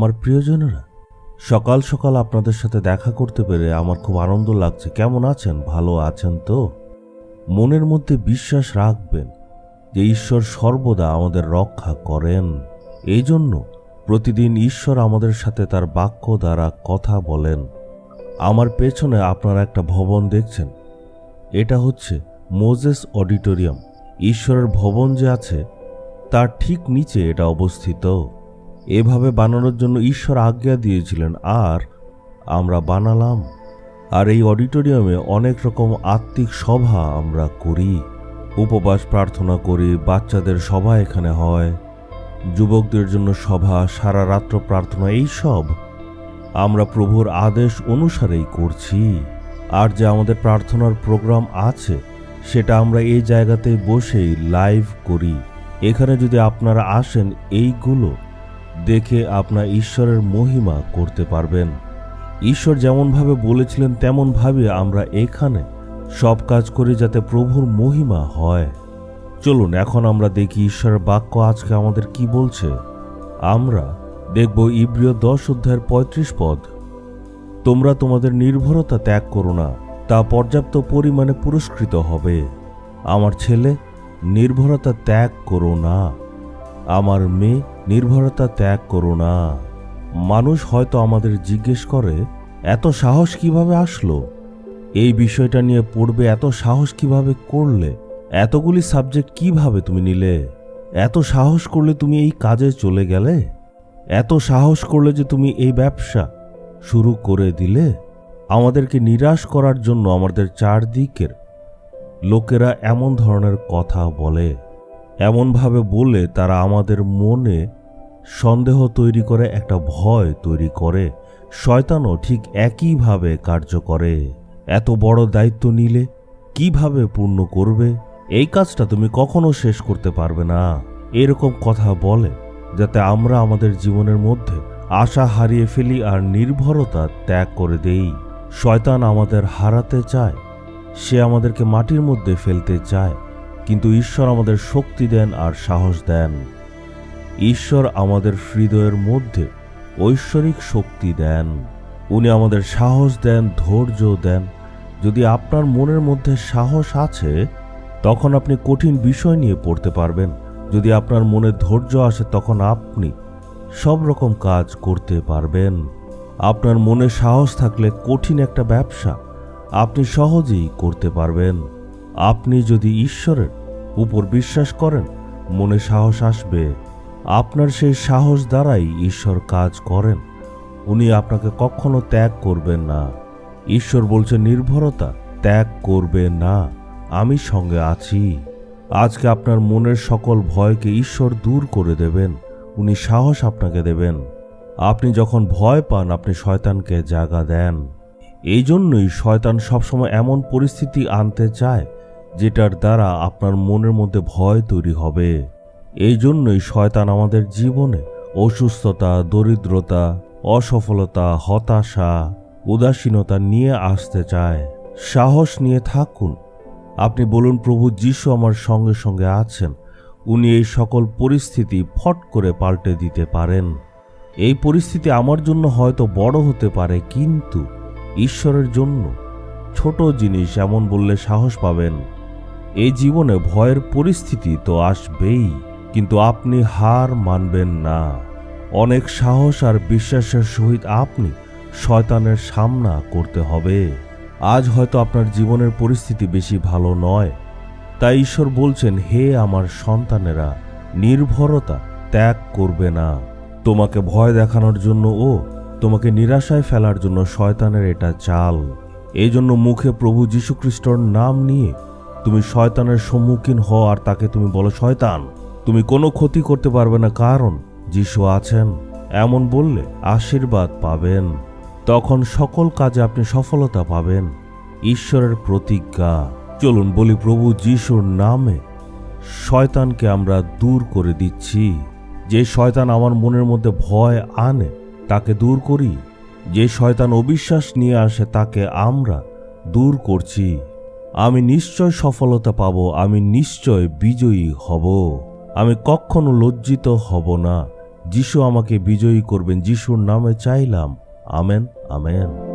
আমার প্রিয়জনেরা, সকাল সকাল আপনাদের সাথে দেখা করতে পেরে আমার খুব আনন্দ লাগছে। কেমন আছেন? ভালো আছেন তো? মনের মধ্যে বিশ্বাস রাখবেন যে ঈশ্বর সর্বদা আমাদের রক্ষা করেন। এই জন্য প্রতিদিন ঈশ্বর আমাদের সাথে তার বাক্য দ্বারা কথা বলেন। আমার পেছনে আপনারা একটা ভবন দেখছেন। এটা হচ্ছে মোজেস অডিটোরিয়াম। ঈশ্বরের ভবন যে আছে, তার ঠিক নিচে এটা অবস্থিত। এভাবে বানানোর জন্য ঈশ্বর আজ্ঞা দিয়েছিলেন, আর আমরা বানালাম। আর এই অডিটোরিয়ামে অনেক রকম আত্মিক সভা আমরা করি। উপবাস প্রার্থনা করি, বাচ্চাদের সভা এখানে হয়, যুবকদের জন্য সভা, সারা রাত্র প্রার্থনা, এই সব আমরা প্রভুর আদেশ অনুসারেই করছি। আর যে আমাদের প্রার্থনার প্রোগ্রাম আছে, সেটা আমরা এই জায়গাতেই বসেই লাইভ করি। এখানে যদি আপনারা আসেন, এইগুলো দেখে আপনার ঈশ্বরের মহিমা করতে পারবেন। ঈশ্বর যেমনভাবে বলেছিলেন, তেমনভাবে আমরা এখানে সব কাজ করি যাতে প্রভুর মহিমা হয়। চলুন, এখন আমরা দেখি ঈশ্বরের বাক্য আজকে আমাদের কি বলছে। আমরা দেখব ইব্রিয় দশ অধ্যায়ের পঁয়ত্রিশ পদ। তোমরা তোমাদের নির্ভরতা ত্যাগ করো না, তা পর্যাপ্ত পরিমাণে পুরস্কৃত হবে। আমার ছেলে, নির্ভরতা ত্যাগ করো না। আমার মেয়ে নির্ভরতা ত্যাগ করো না। মানুষ হয়তো আমাদের জিজ্ঞেস করে, এত সাহস কীভাবে আসলো? এই বিষয়টা নিয়ে পড়বে এত সাহস কীভাবে করলে? এতগুলি সাবজেক্ট কীভাবে তুমি নিলে? এত সাহস করলে তুমি এই কাজে চলে গেলে? এত সাহস করলে যে তুমি এই ব্যবসা শুরু করে দিলে? আমাদেরকে নিরাশ করার জন্য আমাদের চারদিকের লোকেরা এমন ধরনের কথা বলে। এমনভাবে বলে তারা আমাদের মনে সন্দেহ তৈরি করে, একটা ভয় তৈরি করে। শয়তানও ঠিক একইভাবে কার্য করে। এত বড় দায়িত্ব নিলে কীভাবে পূর্ণ করবে? এই কাজটা তুমি কখনো শেষ করতে পারবে না। এরকম কথা বলে, যাতে আমরা আমাদের জীবনের মধ্যে আশা হারিয়ে ফেলি আর নির্ভরতা ত্যাগ করে দেই। শয়তান আমাদের হারাতে চায়, সে আমাদেরকে মাটির মধ্যে ফেলতে চায়। কিন্তু ঈশ্বর আমাদের শক্তি দেন আর সাহস দেন। ঈশ্বর আমাদের হৃদয়ের মধ্যে ঐশ্বরিক শক্তি দেন। উনি আমাদের সাহস দেন, ধৈর্য দেন। যদি আপনার মনের মধ্যে সাহস আছে, তখন আপনি কঠিন বিষয় নিয়ে পড়তে পারবেন। যদি আপনার মনে ধৈর্য আসে, তখন আপনি সব রকম কাজ করতে পারবেন। আপনার মনে সাহস থাকলে কঠিন একটা ব্যবসা আপনি সহজেই করতে পারবেন। আপনি যদি ঈশ্বরের উপর বিশ্বাস করেন, মনে সাহস আসবে। আপনার সেই সাহস দ্বারাই ঈশ্বর কাজ করেন। উনি আপনাকে কখনো ত্যাগ করবেন না। ঈশ্বর বলছে, নির্ভরতা ত্যাগ করবে না। আমি সঙ্গে আছি। আজকে আপনার মনের সকল ভয়কে ঈশ্বর দূর করে দেবেন। উনি সাহস আপনাকে দেবেন। আপনি যখন ভয় পান, আপনি শয়তানকে জাগা দেন। এই জন্যই শয়তান সবসময় এমন পরিস্থিতি আনতে চায় যেটার দ্বারা আপনার মনের মধ্যে ভয় তৈরি হবে। এই জন্যই শয়তান আমাদের জীবনে অসুস্থতা, দরিদ্রতা, অসফলতা, হতাশা, উদাসীনতা নিয়ে আসতে চায়। সাহস নিয়ে থাকুন। আপনি বলুন, প্রভু যিশু আমার সঙ্গে সঙ্গে আছেন। উনি এই সকল পরিস্থিতি ফট করে পাল্টে দিতে পারেন। এই পরিস্থিতি আমার জন্য হয়তো বড় হতে পারে, কিন্তু ঈশ্বরের জন্য ছোট জিনিস এমন বললে সাহস পাবেন। এই জীবনে ভয়ের পরিস্থিতি তো আসবেই, কিন্তু আপনি হার মানবেন না। অনেক সাহস আর বিশ্বাসের সহিত আপনি শয়তানের সামনা করতে হবে। আজ হয়তো আপনার জীবনের পরিস্থিতি বেশি ভালো নয়। তাই ঈশ্বর বলছেন, হে আমার সন্তানেরা, নির্ভরতা ত্যাগ করবে না। তোমাকে ভয় দেখানোর জন্য ও তোমাকে নিরাশায় ফেলার জন্য শয়তানের এটা চাল। এই জন্য মুখে প্রভু যীশুখ্রিস্টর নাম নিয়ে তুমি শয়তানের সম্মুখীন হও আর তাকে তুমি বলো, শয়তান, তুমি কোনো ক্ষতি করতে পারবে না, কারণ যিশু আছেন। এমন বললে আশীর্বাদ পাবেন। তখন সকল কাজে আপনি সফলতা পাবেন। ঈশ্বরের প্রতিজ্ঞা। চলুন বলি, প্রভু যিশুর নামে শয়তানকে আমরা দূর করে দিচ্ছি। যে শয়তান আমার মনের মধ্যে ভয় আনে, তাকে দূর করি। যে শয়তান অবিশ্বাস নিয়ে আসে, তাকে আমরা দূর করছি। আমি নিশ্চয় সফলতা পাব, আমি নিশ্চয় বিজয়ী হব। আমি কখনো লজ্জিত হব না। যিশু আমাকে বিজয়ী করবেন, যিশুর নামে চাইলাম। Amen amen.